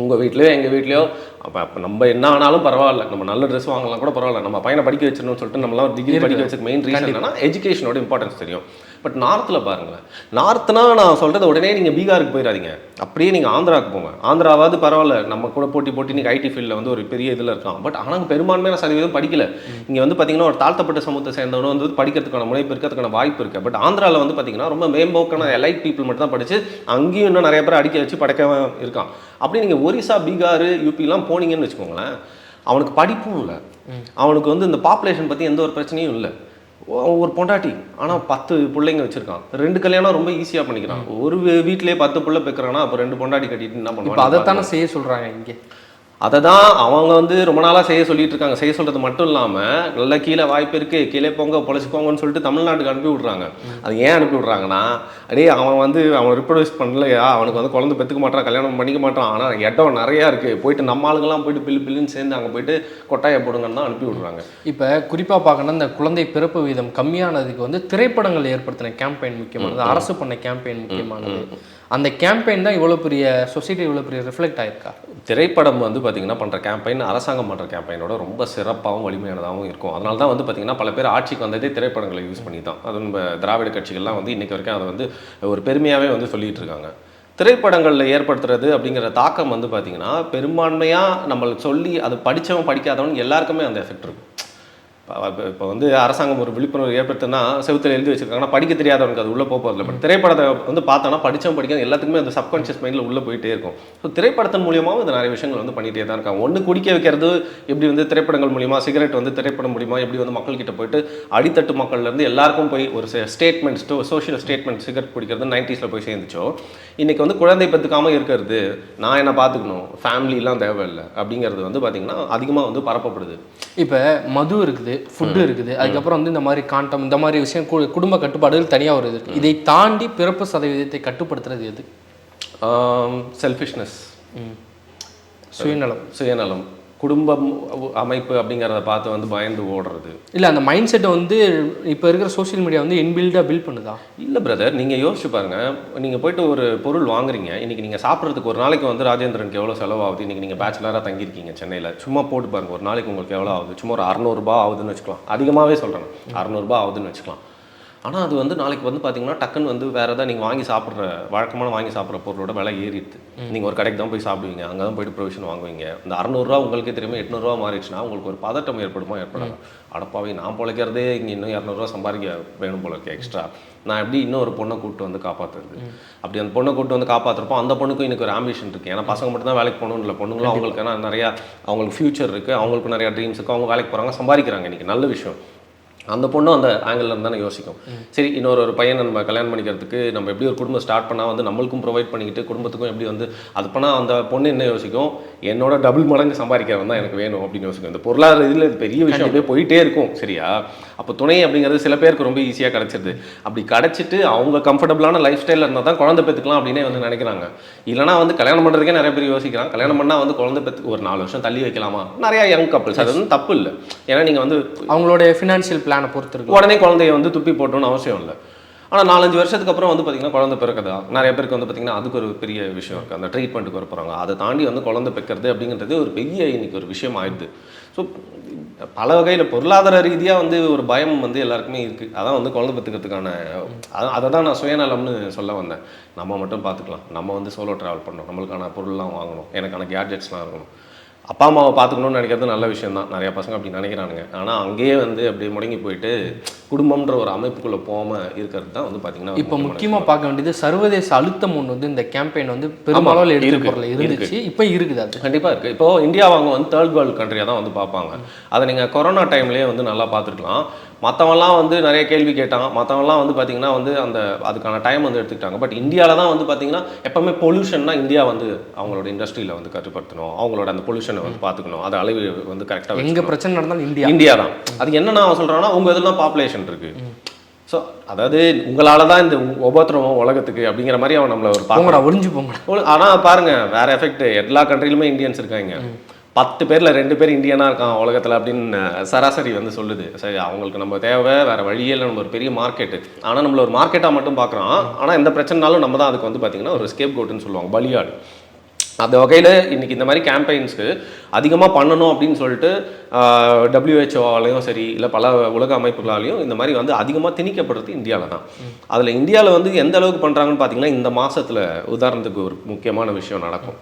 உங்கள் வீட்லையோ எங்கள் வீட்லையோ அப்போ அப்போ நம்ம என்ன ஆனாலும் பரவாயில்ல. நம்ம நல்ல ட்ரெஸ் வாங்கலாம் கூட பரவாயில்ல. நம்ம பையனை படிக்க வச்சிடணும்னு சொல்லிட்டு நம்மளாம் டிகிரி படிக்க வச்சதுக்கு மெயின் ரீசன் என்னன்னா எஜுகேஷனோட இம்பார்ட்டன்ஸ் தெரியும். பட் நார்த்தில் பாருங்களேன். நார்த்னா நான் சொல்கிறது உடனே நீங்கள் பீகாருக்கு போயிடாதீங்க அப்படியே நீங்கள் ஆந்திராவுக்கு போங்க. ஆந்திராவாவது பரவாயில்ல. நம்ம கூட போட்டி போட்டி நீங்கள் ஐடி ஃபீல்டில் வந்து ஒரு பெரிய இதில் இருக்கான் பட் ஆனால் பெரும்பான்மையான சதவீதம் படிக்கல. இங்கே வந்து பார்த்தீங்கன்னா ஒரு தாழ்த்தப்பட்ட சமூகத்தை சேர்ந்தவனும் வந்து படிக்கிறதுக்கான முனைப்பு இருக்கிறதுக்கான வாய்ப்பு இருக்குது பட் ஆந்திராவில் வந்து பார்த்தீங்கன்னா ரொம்ப மேம்போக்கான எலைட் பீப்புள் மட்டும் தான் படிச்சு அங்கேயும் இன்னும் நிறைய பேர் அடிக்க வச்சு படைக்க இருக்கான். அப்படி நீங்கள் ஒரிசா பீகார் யூபிலாம் போனீங்கன்னு வச்சுக்கோங்களேன் அவனுக்கு படிப்பும் இல்லை. அவனுக்கு வந்து இந்த பாப்புலேஷன் பற்றி எந்த ஒரு பிரச்சனையும் இல்லை. ஒரு பொண்டாட்டி. ஆனால் பத்து பிள்ளைங்க வச்சிருக்கான். ரெண்டு கல்யாணம் ரொம்ப ஈஸியாக பண்ணிக்கிறான். ஒரு வீட்டிலேயே பத்து பிள்ளை பெக்கிறானா அப்போ ரெண்டு பொண்டாட்டி கட்டிட்டு என்ன பண்ணுவான் அதைத்தானே செய்ய சொல்கிறாங்க இங்கே. அதை தான் அவங்க வந்து ரொம்ப நாளாக செய்ய சொல்லிட்டு இருக்காங்க. செய்ய சொல்றது மட்டும் இல்லாமல் நல்ல கீழே வாய்ப்பு இருக்கு. கீழே போங்க பொழைச்சிக்கோங்கன்னு சொல்லிட்டு தமிழ்நாட்டுக்கு அனுப்பி விட்றாங்க. அது ஏன் அனுப்பி விட்றாங்கன்னா அடே அவன் வந்து அவன் ரிப்ரொடியூஸ் பண்ணலையா? அவனுக்கு வந்து குழந்தை பெற்றுக்க மாட்டான் கல்யாணம் பண்ணிக்க மாட்டான். ஆனால் இடம் நிறையா இருக்கு. போயிட்டு நம்ம ஆளுங்கெல்லாம் போயிட்டு பில்லு பில்லுன்னு சேர்ந்து அங்கே போயிட்டு கொட்டாயை போடுங்கன்னு தான் அனுப்பி விட்றாங்க. இப்போ குறிப்பாக பார்க்கணும் இந்த குழந்தை பிறப்பு வீதம் கம்மியானதுக்கு வந்து திரைப்படங்கள் ஏற்படுத்தின கேம்பெயின் முக்கியமானது அரசு பண்ண கேம்பெயின் முக்கியமானது. அந்த கேம்பெயின் தான் இவ்வளோ பெரிய சொசைட்டி இவ்வளோ பெரிய ரிஃப்ளெக்ட் ஆயிருக்கா? திரைப்படம் வந்து பார்த்திங்கன்னா பண்ணுற கேம்பெயின் அரசாங்கம் பண்ணுற கேம்பெயினோட ரொம்ப சிறப்பாகவும் வலிமையானதாகவும் இருக்கும். அதனால தான் வந்து பார்த்தீங்கன்னா பல பேர் ஆட்சிக்கு வந்ததே திரைப்படங்களை யூஸ் பண்ணி தான் அது நம்ம திராவிட கட்சிகள்லாம் வந்து இன்றைக்கி வரைக்கும் அதை வந்து ஒரு பெருமையாகவே வந்து சொல்லிகிட்டு இருக்காங்க. திரைப்படங்களில் ஏற்படுத்துறது அப்படிங்கிற தாக்கம் வந்து பார்த்தீங்கன்னா பெரும்பான்மையாக நம்மளுக்கு சொல்லி அது படித்தவன் படிக்காதவன் எல்லாருக்குமே அந்த எஃபெக்ட் இருக்கும். இப்போ வந்து அரசாங்கம் ஒரு விழிப்புணர்வு ஏற்படுத்தினா செவத்தில் எழுதி வச்சிருக்காங்கன்னா படிக்க தெரியாதவனுக்கு அது உள்ளே போக போகிறதில்ல பட் திரைப்படத்தை வந்து பார்த்தோன்னா படித்தோம் படிக்காது எல்லாத்துக்குமே அந்த சப்கான்ஷியஸ் மைண்டில் உள்ளே போயிட்டே இருக்கும். ஸோ திரைப்படத்தின் மூலியமாகவும் இந்த நிறைய விஷயங்கள் வந்து பண்ணிகிட்டே தான் இருக்காங்க. ஒன்று குடிக்க வைக்கிறது எப்படி வந்து திரைப்படங்கள் மூலிமா சிகரெட் வந்து திரைப்படம் மூலியமாக எப்படி வந்து மக்கள்கிட்ட போயிட்டு அடித்தட்டு மக்கள்லேருந்து எல்லாருக்கும் போய் ஒரு ஸ்டேட்மெண்ட் சோஷியல் ஸ்டேட்மெண்ட் சிகரெட் குடிக்கிறது நைன்டிஸில் போய் சேர்ந்துச்சோ. இன்றைக்கி வந்து குழந்தை பத்துக்காமல் இருக்கிறது. நான் என்ன பார்த்துக்கணும் ஃபேமிலிலாம் தேவையில்லை. அப்படிங்கிறது வந்து பார்த்திங்கன்னா அதிகமாக வந்து பரப்பப்படுது. இப்போ மது இருக்குது. ஃபுட்டு இருக்குது. அதுக்கப்புறம் வந்து இந்த மாதிரி காண்டம் இந்த மாதிரி விஷயம் குடும்ப கட்டுப்பாடுகள் தனியாக ஒரு இது இதை தாண்டி பிறப்பு சதவீதத்தை கட்டுப்படுத்துறது எது? செல்ஃபிஷ்னஸ் சுயநலம். சுயநலம். குடும்பம் அமைப்பு அப்படிங்கிறத பார்த்து வந்து பயந்து ஓடுறது. இல்லை அந்த மைண்ட் செட்டை வந்து இப்போ இருக்கிற சோஷியல் மீடியா வந்து இன்பில்டாக பில்ட் பண்ணுதா? இல்லை பிரதர் நீங்கள் யோசிச்சு பாருங்க. நீங்கள் போயிட்டு ஒரு பொருள் வாங்குறீங்க. இன்றைக்கி நீங்கள் சாப்பிட்றதுக்கு ஒரு நாளைக்கு வந்து ராஜேந்திரனுக்கு எவ்வளோ செலவாகுது? இன்றைக்கி நீங்கள் பேச்சுலராக தங்கியிருக்கீங்க சென்னையில். சும்மா போட்டு பாருங்க ஒரு நாளைக்கு உங்களுக்கு எவ்வளோ ஆகுது? சும்மா ஒரு அறநூறுபா ஆகுதுன்னு வச்சுக்கலாம். அதிகமாகவே சொல்கிறேன் அறநூறுபா ஆகுதுன்னு வச்சுக்கலாம். ஆனால் அது வந்து நாளைக்கு வந்து பார்த்தீங்கன்னா டக்குன்னு வந்து வேறு ஏதாவது நீங்கள் வாங்கி சாப்பிட்ற வழக்கமான வாங்கி சாப்பிட்ற பொருளோட விலை ஏறிடுது. நீங்கள் ஒரு கடைக்கு தான் போய் சாப்பிடுவீங்க அங்கே தான் போயிட்டு ப்ரொவிஷன் வாங்குவீங்க. இந்த அறநூறுரூவா உங்களுக்கே தெரியுமா எட்நூறுரூவா மாறிடுச்சுன்னா உங்களுக்கு ஒரு பதட்டம் ஏற்படுமா ஏற்படாது. அடப்பாவே நான் பிழைக்கிறதே இங்கே இன்னும் இரநூறுவா சம்பாதிக்க வேணும் போல இருக்கு எக்ஸ்ட்ரா நான் எப்படி இன்னும் ஒரு பொண்ணை கூப்பிட்டு வந்து காப்பாற்றுறது அப்படி அந்த பொண்ணை கூப்பிட்டு வந்து காப்பாற்றுறப்போ அந்த பொண்ணுக்கும் எனக்கு ஒரு ஆம்பிஷன் இருக்குது ஏன்னா பசங்க மட்டும் தான் வேலைக்கு போகணும் இல்லை பொண்ணுங்களும் அவங்களுக்கு ஏன்னா நிறையா அவங்களுக்கு ஃபியூச்சர் இருக்குது அவங்களுக்கு நிறையா ட்ரீம்ஸ் இருக்குது அவங்க வேலைக்கு போகிறாங்க சம்பாதிக்கிறாங்க இன்றைக்கி நல்ல விஷயம். அந்த பொண்ணும் அந்த ஆங்கிள் இருந்தானே யோசிக்கும். சரி இன்னொரு ஒரு பையனை நம்ம கல்யாணம் பண்ணிக்கிறதுக்கு நம்ம எப்படி ஒரு குடும்பம் ஸ்டார்ட் பண்ணால் வந்து நம்மளுக்கும் ப்ரொவைட் பண்ணிக்கிட்டு குடும்பத்துக்கும் எப்படி வந்து அது பண்ணால் அந்த பொண்ணு என்ன யோசிக்கும்? என்னோட டபுள் மடங்கு சம்பாதிக்கிறவன் தான் எனக்கு வேணும் அப்படின்னு யோசிக்கும். இந்த பொருளாதார இதில் இது பெரிய விஷயம். அப்படியே போயிட்டே இருக்கும். சரியா? அப்போ துணை அப்படிங்கிறது சில பேருக்கு ரொம்ப ஈஸியாக கிடச்சிருது. அப்படி கிடச்சிட்டு அவங்க கம்ஃபர்டபுளான லைஃப் ஸ்டைலில் இருந்தால் தான் குழந்தை பெற்றுக்கலாம் அப்படின்னே வந்து நினைக்கிறாங்க. இல்லைனா வந்து கல்யாணம் பண்ணுறதுக்கே நிறைய பேர் யோசிக்கிறாங்க. கல்யாணம் பண்ணால் வந்து குழந்தை பெற்று ஒரு நாலு வருஷம் தள்ளி வைக்கலாமா? நிறையா யங் கப்பல்ஸ் அது வந்து தப்பு இல்லை. ஏன்னா நீங்கள் வந்து அவங்களுடைய ஃபினான்ஷியல் பிளானை பொறுத்து இருக்கு உடனே குழந்தைய வந்து துப்பி போட்டணும்னு அவசியம் இல்லை. ஆனால் நாலஞ்சு வருஷத்துக்கு அப்புறம் வந்து பார்த்தீங்கன்னா குழந்தை பிறக்குதா? நிறைய பேருக்கு வந்து பார்த்தீங்கன்னா அதுக்கு ஒரு பெரிய விஷயம் இருக்குது அந்த ட்ரீட்மெண்ட்டுக்கு வர போகிறாங்க அதை தாண்டி வந்து குழந்தை பிறக்கிறது அப்படிங்கிறது ஒரு பெரிய இன்னைக்கு ஒரு விஷயம் ஆயிடுது. ஸோ பல வகையில் பொருளாதார ரீதியாக வந்து ஒரு பயம் வந்து எல்லாருக்குமே இருக்குது அதான் வந்து குழந்தை பெற்றுக்கிறதுக்கான அதான் அதை தான் நான் சுயநலம்னு சொல்ல வந்தேன். நம்ம மட்டும் பார்த்துக்கலாம் நம்ம வந்து சோலோ ட்ராவல் பண்ணணும் நம்மளுக்கான பொருள்லாம் வாங்கணும். எனக்கான கேட்ஜெட்ஸ்லாம் இருக்கணும். அப்பா அம்மாவை பார்த்துக்கணும்னு நினைக்கிறது நல்ல விஷயம் தான் நிறைய பசங்க அப்படி நினைக்கிறானுங்க. ஆனால் அங்கேயே வந்து அப்படியே முடங்கி போயிட்டு குடும்பம்ன்ற ஒரு அமைப்புக்குள்ளே போகாமல் இருக்கிறது தான் வந்து பார்த்தீங்கன்னா இப்போ முக்கியமாக பார்க்க வேண்டியது சர்வதேச அழுத்தம் ஒன்று வந்து இந்த கேம்பெயின் வந்து பெரும்பாலும் பொருள் இருந்துச்சு. இப்போ இருக்குது அது. கண்டிப்பாக இருக்குது இப்போ இந்தியா அவங்க வந்து தேர்ட் வேர்ல்டு கண்ட்ரியாக தான் வந்து பார்ப்பாங்க. அதை நீங்கள் கொரோனா டைம்லேயே வந்து நல்லா பார்த்துருக்கலாம். மற்றவன்லாம் வந்து நிறைய கேள்வி கேட்டாங்க மற்றவன்லாம் வந்து பார்த்தீங்கன்னா வந்து அந்த அதுக்கான டைம் வந்து எடுத்துக்கிட்டாங்க. பட் இந்தியாவில் தான் வந்து பார்த்தீங்கன்னா எப்பவுமே பொல்யூஷன்னா இந்தியா வந்து அவங்களோட இண்டஸ்ட்ரியில் வந்து கட்டுப்படுத்தணும். அவங்களோட அந்த பொல்யூஷனை வந்து பார்த்துக்கணும் அது அளவு வந்து கரெக்டாக எங்க பிரச்சனை நடந்தாலும் இந்தியா. இந்தியா தான் அது என்னன்னா அவன் சொல்கிறான்னா உங்கள் இதெல்லாம் பாப்புலேஷன் இருக்கு. ஸோ அதாவது உங்களால தான் இந்த உபத்திரவம் உலகத்துக்கு அப்படிங்கிற மாதிரி அவன் நம்மளை ஒரு. போங்கடா ஒளிஞ்சு போங்கடா. ஒரு- ஆனா பாருங்க வேற எஃபெக்ட் எல்லா கண்ட்ரிலுமே இந்தியன்ஸ் இருக்காங்க. பத்து பேரில் ரெண்டு பேர் இந்தியனாக இருக்கான் உலகத்தில் அப்படின்னு சராசரி வந்து சொல்லுது. சரி அவங்களுக்கு நம்ம தேவை வேறு வழியே இல்லை. நம்ம ஒரு பெரிய மார்க்கெட்டு ஆனால் நம்மள ஒரு மார்க்கெட்டாக மட்டும் பார்க்குறோம் ஆனால் எந்த பிரச்சனைனாலும் நம்ம தான் அதுக்கு வந்து பார்த்திங்கன்னா ஒரு ஸ்கேப் கோட்டுன்னு சொல்லுவாங்க பலியாடு. அந்த வகையில் இன்றைக்கி இந்த மாதிரி கேம்பெயின்ஸ்க்கு அதிகமாக பண்ணணும் அப்படின்னு சொல்லிட்டு டபிள்யூஹெச்ஓவாலையும் சரி இல்லை பல உலக அமைப்புகளாலையும் இந்த மாதிரி வந்து அதிகமாக திணிக்கப்படுறது இந்தியாவில் தான். அதில் இந்தியாவில் வந்து எந்த அளவுக்கு பண்ணுறாங்கன்னு பார்த்தீங்கன்னா இந்த மாதத்தில் உதாரணத்துக்கு ஒரு முக்கியமான விஷயம் நடக்கும்.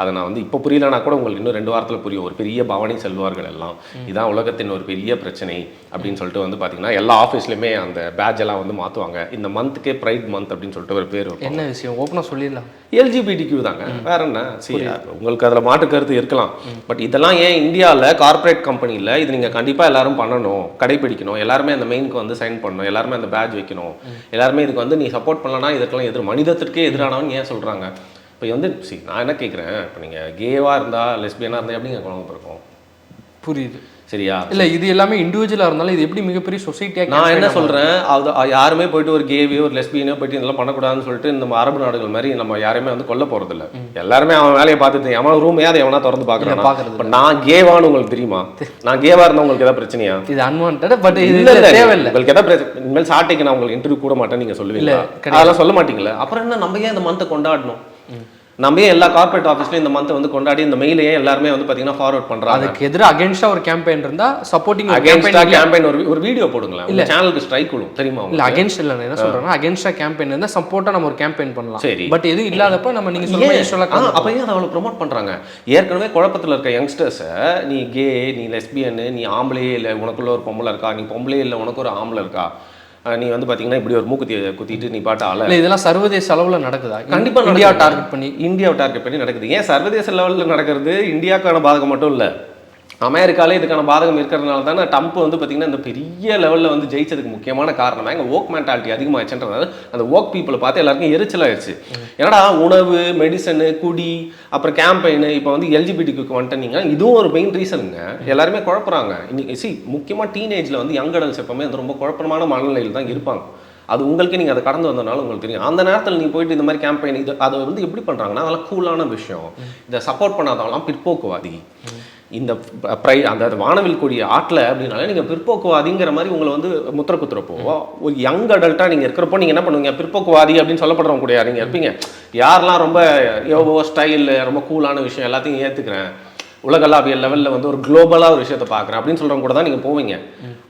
அதை நான் வந்து இப்போ புரியலனா கூட உங்களுக்கு இன்னும் ரெண்டு வாரத்தில் புரியும். ஒரு பெரிய பவனி செல்வார்கள் எல்லாம். இதான் உலகத்தின் ஒரு பெரிய பிரச்சனை அப்படின்னு சொல்லிட்டு வந்து பார்த்தீங்கன்னா எல்லா ஆஃபீஸ்லையுமே அந்த பேட்ச் எல்லாம் வந்து மாற்றுவாங்க இந்த மந்த்துக்கே ப்ரைட் மந்த் அப்படின்னு சொல்லிட்டு ஒரு பேர் என்ன விஷயம்? ஓப்பனாக சொல்லிடலாம். எல்ஜிபிடிக்யூ தாங்க. வேற என்ன? சரி உங்களுக்கு அதில் மாற்று கருத்து இருக்கலாம். பட் இதெல்லாம் ஏன் இந்தியாவில் கார்ப்பரேட் கம்பெனியில் இது நீங்கள் கண்டிப்பாக எல்லாரும் பண்ணணும் கடைபிடிக்கணும் எல்லாருமே அந்த மெயினுக்கு வந்து சைன் பண்ணணும் எல்லாருமே அந்த பேட்ச் வைக்கணும். எல்லாருமே இதுக்கு வந்து நீ சப்போர்ட் பண்ணலனா இதுக்கெல்லாம் எதிர் மனிதத்திற்கே எதிரானவன் ஏன் சொல்கிறாங்க இப்போ வந்து சரி நான் என்ன கேட்குறேன் இப்போ நீங்கள் கேவாக இருந்தால் லெஸ்பியனாக இருந்தால் எப்படிங்க குழந்தை பிறக்கும்? புரியுது. சரியா? இல்ல இது எல்லாமே இண்டிவிஜுவலாக இருந்தாலும் இது எப்படி மிகப்பெரிய சொசைட்டியாக நான் என்ன சொல்றேன் அது யாருமே போயிட்டு ஒரு கேவியோ ஒரு லெஸ்பியனோ போயிட்டு இதெல்லாம் பண்ணக்கூடாதுன்னு சொல்லிட்டு இந்த அரபு நாடுகள் மாதிரி நம்ம யாரையுமே வந்து கொல்ல போறது இல்ல எல்லாருமே அவன் வேலையை பார்த்துட்டு அவன் ரூம் ஏதாவது எவனா திறந்து பாக்குறான் பார்க்கறது நான் கேவான்னு உங்களுக்கு தெரியுமா? நான் கேவா இருந்தா உங்களுக்கு ஏதாவது பிரச்சனையா? இது அன்வான்ட் பட் இது தேவையில்லை. உங்களுக்கு ஏதாவது பிரச்சனை இனிமேல் சாட்டைக்கு நான் உங்களுக்கு இன்டர்வியூ கூட மாட்டேன் நீங்க சொல்லுவீங்களா? கிடையாது. அதெல்லாம் சொல்ல மாட்டீங்களா? அப்புறம் என்ன நம்ம ஏன் இந்த மந்த்தை கொண்டாடணும்? நம்ம ஏன் எல்லா கார்ப்பரேட் ஆஃபீஸ்லயும் இந்த மந்த்தை வந்து கொண்டாடி இந்த மெயிலையே எல்லாருமே வந்து பாத்தீங்கன்னா ஃபார்வர்ட் பண்றாங்க? அதுக்கு எதிராக அகேன்ஸ்டா ஒரு கேம்பெயின் இருந்தா சப்போர்ட்டிங் அகேன்ஸ்டா கேம்பெயின் ஒரு ஒரு வீடியோ போடுங்களேன். உங்க சேனலுக்கு ஸ்ட்ரைக் விடும். தெரியுமா இல்ல? அகேன்ஸ்ட் இல்ல என்ன சொல்றேன்னா அகேன்ஸ்டா கேம்பெயின் இருந்தா சப்போர்ட்டா நம்ம ஒரு கேம்பெயின் பண்ணலாம். சரி. பட் எதுவும் இல்லாதப்ப நம்ம நீங்க ஆ, அப்ப ஏன் அதை அவ்வளோ ப்ரொமோட் பண்றாங்க? ஏற்கனவே குழப்பத்துல இருக்க யங்ஸ்டர்ஸை நீ கே நீ லெஸ்பியன் நீ ஆம்பளையே இல்லை உனக்குள்ள ஒரு பொம்பளை இருக்கா? நீ பொம்பளையே இல்லை உனக்கு ஒரு ஆம்பளை இருக்கா? நீ வந்து பாத்தீங்கன்னா இப்படி ஒரு மூக்குத்தி குத்திட்டு நீ பாட்டு ஆள. இல்ல இதெல்லாம் சர்வதேச அளவுல நடக்குதா? கண்டிப்பா இந்தியா. டார்கெட் பண்ணி. இந்தியாவை டார்கெட் பண்ணி நடக்குது. ஏன் சர்வதேச லெவலில் நடக்கிறது? இந்தியாவுக்கான பாதகம் மட்டும் இல்லை. அமெரிக்காலே இதுக்கான பாதகம் இருக்கிறதுனால தானே ட்ரம்ப் வந்து பார்த்தீங்கன்னா இந்த பெரிய லெவலில் வந்து ஜெயிச்சதுக்கு முக்கியமான காரணம். எங்கள் ஓக் மென்டாலிட்டி அதிகமாகிடுச்சுன்றதால அந்த ஓக் பீப்புளை பார்த்து எல்லாருக்கும் எரிச்சலாயிருச்சு ஏன்னா உணவு மெடிசனு குடி அப்புறம் கேம்பெயின் இப்போ வந்து எல்ஜிபிடிக்கு வந்துட்டீங்க இதுவும் ஒரு மெயின் ரீசனுங்க எல்லாருமே குழப்புறாங்க. இன்னைக்கு சி முக்கியமாக டீனேஜில் வந்து யங் அடல்ஸ் எப்பவுமே வந்து ரொம்ப குழப்பமான மனநிலையில் தான் இருப்பாங்க. அது உங்களுக்கு நீங்கள் அதை கடந்து வந்தனால உங்களுக்கு தெரியும். அந்த நேரத்தில் நீ போயிட்டு இந்த மாதிரி கேம்பெயின் இது அதை வந்து எப்படி பண்ணுறாங்கன்னா அதெல்லாம் கூலான விஷயம். இதை சப்போர்ட் பண்ணாதவங்களாம் பிற்போக்குவாதி. இந்த ப்ரை அந்த வானவில் கொடி ஆட்டல அப்படின்னாலே நீங்கள் பிற்போக்குவாதிங்கிற மாதிரி உங்களை வந்து முத்திர குத்துறப்போ ஒரு யங் அடல்ட்டாக நீங்கள் இருக்கிறப்போ நீங்கள் என்ன பண்ணுவீங்க? பிற்போக்குவாதி அப்படின்னு சொல்லப்படுறவங்க கூட யார் நீங்கள் இருப்பீங்க? யாரெல்லாம் ரொம்ப யோகோ ஸ்டைல் ரொம்ப கூலான விஷயம் எல்லாத்தையும் ஏற்றுக்கிறேன் உலகளாவிய லெவலில் வந்து ஒரு குளோபலாக ஒரு விஷயத்தை பார்க்குறேன் அப்படின்னு சொல்கிறவங்க கூட தான் நீங்கள் போவீங்க.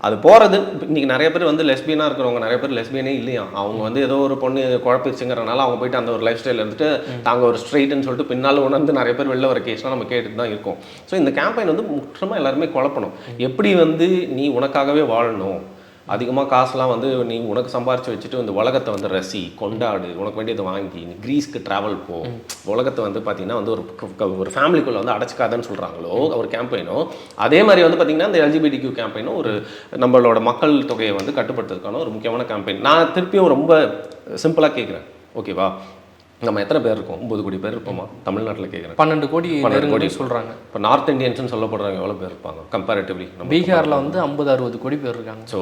அது போகிறது இன்றைக்கி நிறைய பேர் வந்து லெஸ்பியனாக இருக்கிறவங்க நிறைய பேர் லெஸ்பியனே இல்லையா? அவங்க வந்து ஏதோ ஒரு பொண்ணு குழப்பிச்சுங்கிறனால அவங்க போயிட்டு அந்த ஒரு லைஃப் ஸ்டைல் இருந்துட்டு தாங்க ஒரு ஸ்ட்ரெயிட்னு சொல்லிட்டு பின்னால் உணர்ந்து நிறைய பேர் வெளில வர கேஸ்லாம் நம்ம கேட்டுட்டு தான் இருக்கோம். ஸோ இந்த கேம்பெயின் வந்து முற்றமாக எல்லாருமே குழப்பணும். எப்படி வந்து நீ உனக்காகவே வாழணும்? அதிகமாக காசுலாம் வந்து நீ உனக்கு சம்பாரிச்சு வச்சுட்டு இந்த உலகத்தை வந்து ரசி கொண்டாடு உனக்கு வேண்டியதை வாங்கி நீ கிரீஸ்க்கு ட்ராவல் போ. உலகத்தை வந்து பார்த்தீங்கன்னா வந்து ஒரு ஒரு ஃபேமிலிக்குள்ளே வந்து அடைச்சிக்காதன்னு சொல்கிறாங்களோ ஒரு கேம்பெயினோ அதே மாதிரி வந்து பார்த்தீங்கன்னா இந்த எல்ஜிபிடிக்யூ கேம்பெயினும் ஒரு நம்மளோட மக்கள் தொகையை வந்து கட்டுப்படுத்துறதுக்கான ஒரு முக்கியமான கேம்பெயின் நான் திருப்பியும் ரொம்ப சிம்பிளாக கேட்குறேன் ஓகேவா நம்ம எத்தனை பேர் இருக்கோம்? ஒன்பது கோடி பேர் இருப்போமா? தமிழ்நாட்டில் கேட்குறேன் பன்னெண்டு கோடி பன்னெண்டு கோடி. சொல்றாங்க. இப்போ நார்த் இந்தியன்ஸ்னு சொல்லப்படுறவங்க எவ்வளோ பேர் இருப்பாங்க? கம்பேரிட்டிவ்லி நம்ம பீகார்ல வந்து ஐம்பது அறுபது கோடி பேர் இருக்காங்க. ஸோ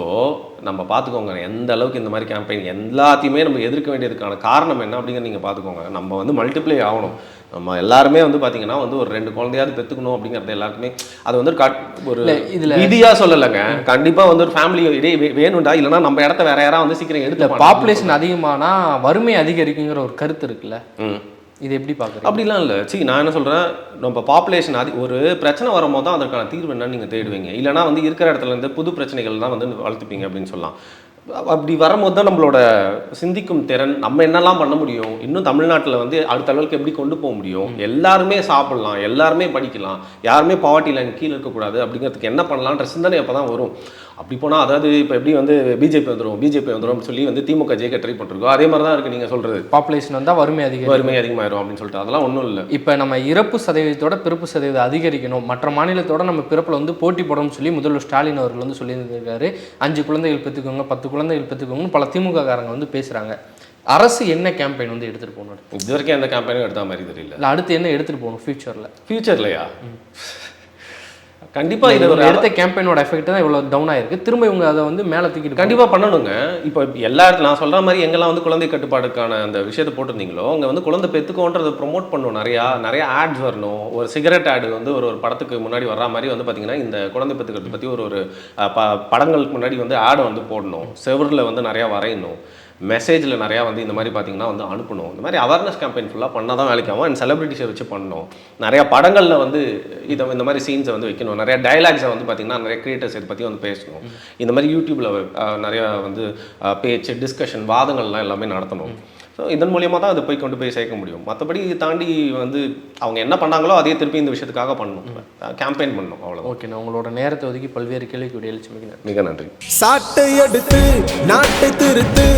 நம்ம பார்த்துக்கோங்க எந்த அளவுக்கு இந்த மாதிரி கேம்பெயின் எல்லாத்தையுமே நம்ம எதிர்க்க வேண்டியதுக்கான காரணம் என்ன அப்படிங்கிறத நீங்கள் பார்த்துக்கோங்க நம்ம வந்து மல்டிப்ளை ஆகணும். நம்ம எல்லாருமே வந்து பார்த்தீங்கன்னா வந்து ஒரு ரெண்டு குழந்தையாவது பெற்றுக்கணும் அப்படிங்கிறது எல்லாருக்குமே அது வந்து ஒரு கட் ஒரு இல்ல, இதுல- விதியா சொல்லலைங்க. கண்டிப்பாக வந்து ஒரு ஃபேமிலி இதே வேணும்டா இல்லைன்னா நம்ம இடத்த வேற யாராவது வந்து சீக்கிரம் எடுத்து பாப்புலேஷன் அதிகமானா வறுமை அதிகரிக்குங்கிற ஒரு கருத்து இருக்குல்ல? இது எப்படி பாக்குறீங்க? அப்படிலாம் இல்லை. சரி நான் என்ன சொல்கிறேன் நம்ம பாப்புலேஷன் அதி ஒரு பிரச்சனை வரும்போது தான் அதற்கான தீர்வு என்னன்னு நீங்கள் தேடுவீங்க. இல்லைனா வந்து இருக்கிற இடத்துல இருந்து புது பிரச்சனைகள் தான் வந்து வளர்த்துப்பீங்க அப்படின்னு சொல்லலாம். அப்படி வரும்போது தான் நம்மளோட சிந்திக்கும் திறன் நம்ம என்னெல்லாம் பண்ண முடியும் இன்னும் தமிழ்நாட்டில் வந்து அடுத்த அளவுக்கு எப்படி கொண்டு போக முடியும் எல்லாருமே சாப்பிடலாம் எல்லாருமே படிக்கலாம் யாருமே பாவர்ட்டி லைன் கீழே இருக்கக்கூடாது அப்படிங்கிறதுக்கு என்ன பண்ணலான்ற சிந்தனை அப்போ தான் வரும். அப்படி போனால் அதாவது இப்போ எப்படி வந்து பிஜேபி வந்துடும் பிஜேபி வந்துடும் சொல்லி வந்து திமுக ஜெயிக்க ட்ரை பண்ணிருக்கோம் அதே மாதிரி தான் இருக்குது நீங்கள் சொல்கிறது பாப்புலேஷன் வந்தா வறுமை அதிகரிக்கும். வறுமை அதிகமாயிரும் அப்படின்னு சொல்லிட்டு அதெல்லாம் ஒன்றும் இல்லை. இப்போ நம்ம இறப்பு சதவீதத்தோட பிறப்பு சதவீதம் அதிகரிக்கணும். மற்ற மாநிலத்தோட நம்ம பிறப்பில் வந்து போட்டி போடணும்னு சொல்லி முதல்வர் ஸ்டாலின் அவர்கள் வந்து சொல்லியிருந்திருக்காரு. அஞ்சு குழந்தைகள் பெற்றுக்கோங்க பத்து குழந்தைகள் பெற்றுக்கோங்கன்னு பல திமுக காரங்க வந்து பேசுறாங்க. அரசு என்ன கேம்பெயின் வந்து எடுத்துட்டு போகணும்? இது வரைக்கும் எந்த கேம்பெயினும் எடுத்த மாதிரி தெரியல. அடுத்து என்ன எடுத்துட்டு போகணும் ஃபியூச்சரில் ஃபியூச்சர்லையா கண்டிப்பா இது ஒரு எடுத்த கேம்பெயினோட எஃபெக்ட் தான் இவ்வளோ டவுன் ஆயிருக்கு. திரும்ப இவங்க அதை வந்து மேலே தூக்கிட்டு கண்டிப்பா பண்ணணுங்க. இப்போ எல்லா இடத்துல நான் சொல்ற மாதிரி எங்கெல்லாம் வந்து குழந்தை கட்டுப்பாடுக்கான அந்த விஷயத்தை போட்டிருந்தீங்களோ அங்க வந்து குழந்தை பெத்துக்கோன்றதை ப்ரொமோட் பண்ணணும் நிறையா நிறைய ஆட்ஸ் வரணும். ஒரு சிகரெட் ஆடு வந்து ஒரு ஒரு படத்துக்கு முன்னாடி வர்ற மாதிரி வந்து பாத்தீங்கன்னா இந்த குழந்தை பெத்துக்கிறது பத்தி ஒரு ஒரு படங்களுக்கு முன்னாடி வந்து ஆடை வந்து போடணும். செவரில் வந்து நிறையா வரையணும். மெசேஜில் நிறையா வந்து இந்த மாதிரி பார்த்தீங்கன்னா வந்து அனுப்பணும். இந்த மாதிரி அவேர்னஸ் கேம்பெயின் ஃபுல்லாக பண்ணால் தான் வேலைக்கு ஆகும். அண்ட் செலிபிரிட்டிஸை வச்சு பண்ணணும். நிறையா படங்களில் வந்து இதை இந்த மாதிரி சீன்ஸை வந்து வைக்கணும். நிறைய டைலாக்ஸை வந்து பார்த்தீங்கன்னா நிறைய கிரியேட்டர்ஸ் இதை பற்றி வந்து பேசணும். இந்த மாதிரி யூடியூப்பில் நிறையா வந்து பேச்சு டிஸ்கஷன் வாதங்கள்லாம் எல்லாமே நடத்தணும். ஸோ இதன் மூலியமாக தான் அதை போய் கொண்டு போய் சேர்க்க முடியும். மற்றபடி இது தாண்டி வந்து அவங்க என்ன பண்ணாங்களோ அதே திருப்பி இந்த விஷயத்துக்காக பண்ணணும். கேம்பெயின் பண்ணணும் அவ்வளோ ஓகே நான் உங்களோட நேரத்தை ஒதுக்கி பல்வேறு கேள்விக்கு விடையளிச்சு மிக நன்றி. மிக நன்றி. சாட்டை எடுத்து நாட்டை திருத்து.